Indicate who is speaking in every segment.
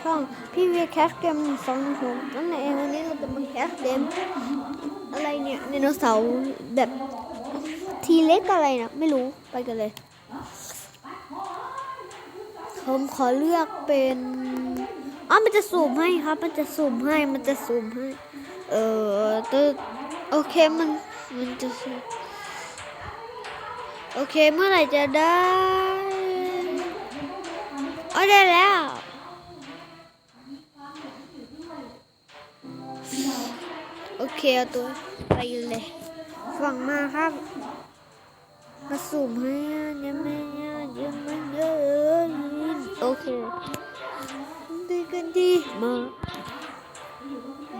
Speaker 1: ช่องพี่วีแคสเกมสองหกนั่นเองวันนี้เราจะมาแคสเกมอะไรเนี่ยไดโนเสาร์แบบทีเล็กอะไรนะไม่รู้ไปกันเลยผมขอเลือกเป็นอ๋อมันจะสูมให้ครับ มันจะสูมให้มันจะสูมให้เออตึกโอเคมันมันจะสูมโอเคเมื่อไหร่จะได้อ๋อได้แล้ว เคเอาตัวไปเลยฝั่งมาครับมาสุ่มให้อ่ยังไม่เยอะยังไม่เยอะโอเคดีกันดีมา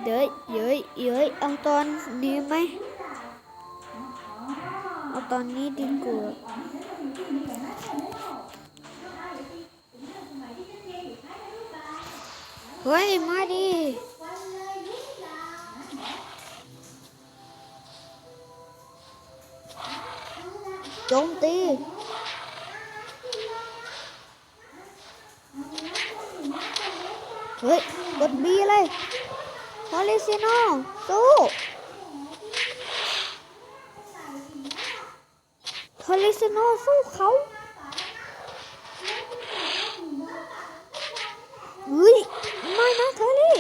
Speaker 1: เดี๋ยวเย้ยเย้ยเอาตอนนี้ไหมเอาตอนนี้ดีกว่าเฮ้ยมาดิ โจมตีเฮ้ย กดบีเลยฮอลิซิโนสู้ฮอลิซิโนสู้เขาเฮ้ย ไม่นะเทอรี่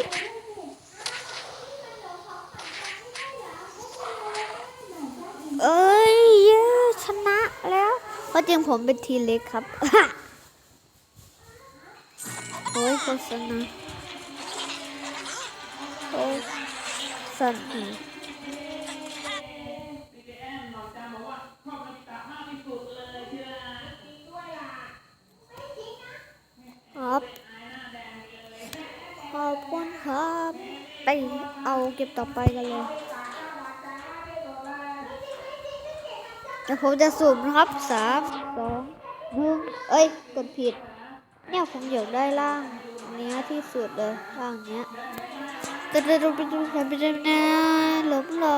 Speaker 1: เอ้ยเย้ชนะแล้วเพ ราะจริงผมเป็นทีเล็กครับ โอ้ยโฆษณาโอ้ยสั่นหูครับขอบคุณครับ ไปเอาเก็บต่อไปกันเลย เดี๋ยวผมจะสุ่มนะครับสามสองหนึ่งเอ้ย กดผิด เนี่ยผมอยากได้ร่างเนี้ยที่สุดเลยร่างเนี้ยแต่เดี๋ยวไปดูใครไปดูนะหลบรอ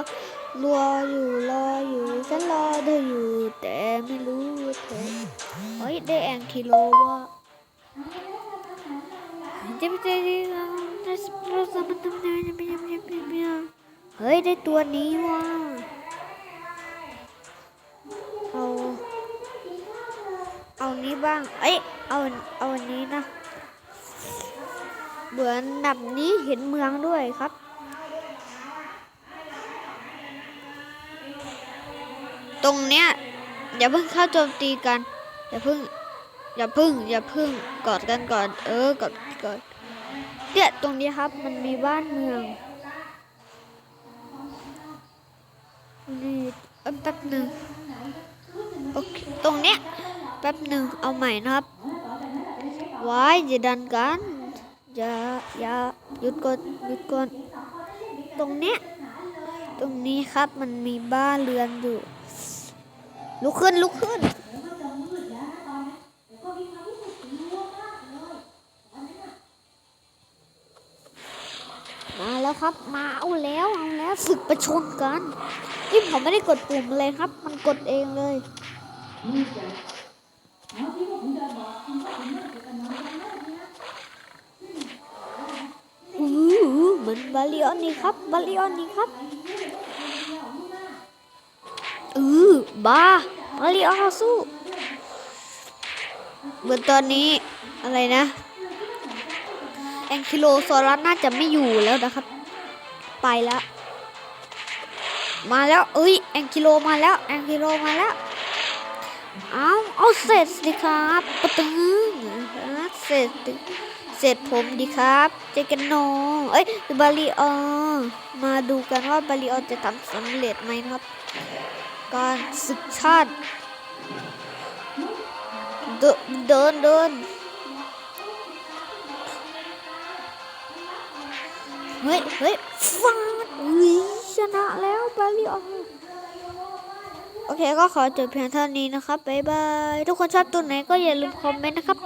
Speaker 1: รออยู่รออยู่ฉันรอเธออยู่ แต่ไม่รู้เธอเฮ้ยได้แองกิโลว่ะจะไปเจอที่เราจะเราสามาทำได้ยังไม่ยังไม่ยังไม่ยังเฮ้ยได้ตัวนี้ว่ะ เอานี้บ้าง เอ้ย เอา เอาอันนี้นะ เหมือนแบบนี้เห็นเมืองด้วยครับ ตรงเนี้ยอย่าเพิ่งเข้าโจมตีกัน อย่าเพิ่ง อย่าเพิ่ง อย่าเพิ่ง กอดกันก่อน เออ กอดกอดเนี่ยตรงนี้ครับ มันมีบ้านเมือง นี่เอ้ยแป๊บหนึ่งโอเค ตรงเนี้ย แป๊บหนึ่งเอาใหม่นะครับว้อย่าดันกันอย่าอย่าหยุดก่อนหยุดก่อนตรงเนี้ยตรงนี้ครับมันมีบ้านเรือนอยู่ ลุกขึ้นลุกขึ้นมาแล้วครับมาเอาแล้วเอาแล้วศึกประชนกันนี่ผมไม่ได้กดปุ่มเลยครับ มันกดเองเลย อือเหมือน บาลิออนนี่ครับบาลิออนนี่ครับอือบาบาลิออนสู้เหมือนตอนนี้อะไรนะแองคิโลโซรัสน่าจะไม่อยู่แล้วนะครับ ไปแล้ว มาแล้วเอ้ยแองคิโลมาแล้วแองคิโลมาแล้วเอาเอาเสร็จสิครับปะตึงเสร็จดิ เสร็จผมดีครับ เจกันโนเอ้ยบาลีออมาดูกันว่าบาลีออจะทำสำเร็จไหมนะครับ การศึกชาติเดินเดินเดินเฮ้ยเฮ้ยฟาดวิชนะแล้วบาลีออโอเคก็ขอจบเพียงเท่านี้นะครับ บ๊ายบาย ทุกคนชอบตัวไหนก็อย่าลืมคอมเมนต์นะครับ